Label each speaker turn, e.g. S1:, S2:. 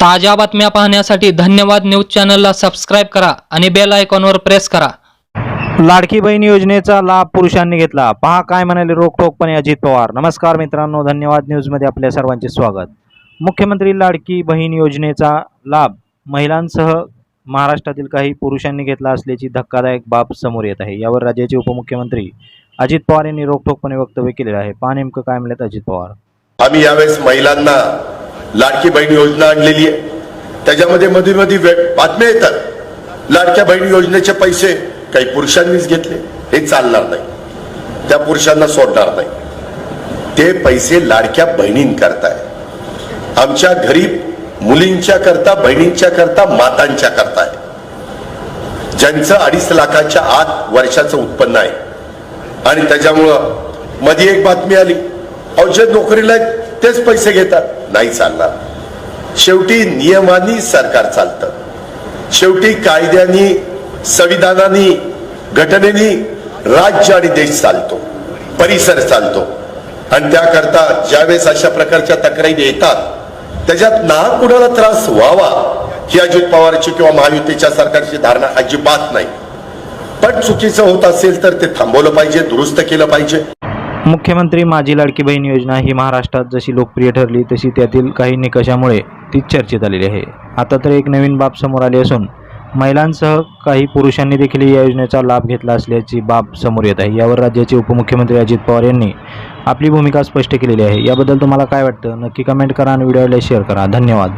S1: ताज्या बातम्या पाहण्यासाठी धन्यवाद न्यूज चॅनलला सबस्क्राईब करा आणि बेल आयकॉनवर प्रेस करा.
S2: लाडकी बहीण योजनेचा लाभ पुरुषांनी घेतला. पहा काय म्हणाले रोखोकपणे अजित पवार. नमस्कार मित्रांनो धन्यवाद न्यूजमध्ये आपल्या सर्वांचे स्वागत. मुख्यमंत्री लाडकी बहीण योजनेचा लाभ महिलांसह महाराष्ट्रातील काही पुरुषांनी घेतला असल्याची धक्कादायक बाब समोर येत आहे. यावर राज्याचे उपमुख्यमंत्री अजित पवार यांनी रोखोकपणे वक्तव्य केलेलं आहे. पहा नेमकं काय म्हणलेत अजित पवार.
S3: आम्ही यावेळेस महिलांना लाडकी बहीण योजना आणलेली आहे. त्याच्यामध्ये मध्ये मध्ये वे- बातम्या येतात. लाडक्या बहीण योजनेचे पैसे काही पुरुषांनीच घेतले. हे चालणार नाही. त्या पुरुषांना सोडणार नाही. ते पैसे लाडक्या बहिणींकरता आहे आमच्या घरी मुलींच्या करता बहिणींच्या करता मातांच्या करता आहे ज्यांचं अडीच लाखाच्या आत वर्षाचं उत्पन्न आहे. आणि त्याच्यामुळं मध्ये एक बातमी आली. अहो जे नोकरीला आहेत तेच पैसे घेतात. नाही चालणार. शेवटी नियमांनी सरकार चालतं. शेवटी कायद्यानी संविधानानी घटनेनी राज्य आणि देश चालतो. परिसर चालतो. आणि त्याकरता ज्यावेळेस अशा प्रकारच्या तक्रारी येतात त्याच्यात ना कुणाला त्रास व्हावा ही अजित पवारची किंवा महायुतीच्या सरकारची धारणा अजिबात नाही. पण चुकीचं होत असेल तर ते थांबवलं पाहिजे दुरुस्त केलं पाहिजे.
S2: मुख्यमंत्री माझी लाडकी बहीण योजना ही महाराष्ट्रात जशी लोकप्रिय ठरली तशी त्यातील काही निकषामुळे ती चर्चेत आलेली आहे. आता तर एक नवीन बाब समोर आली असून महिलांसह काही पुरुषांनी देखील या योजनेचा लाभ घेतला असल्याची बाब समोर येत आहे. यावर राज्याचे उपमुख्यमंत्री अजित पवार यांनी आपली भूमिका स्पष्ट केलेली आहे. याबद्दल तुम्हाला काय वाटतं? नक्की कमेंट करा आणि व्हिडिओला शेअर करा. धन्यवाद.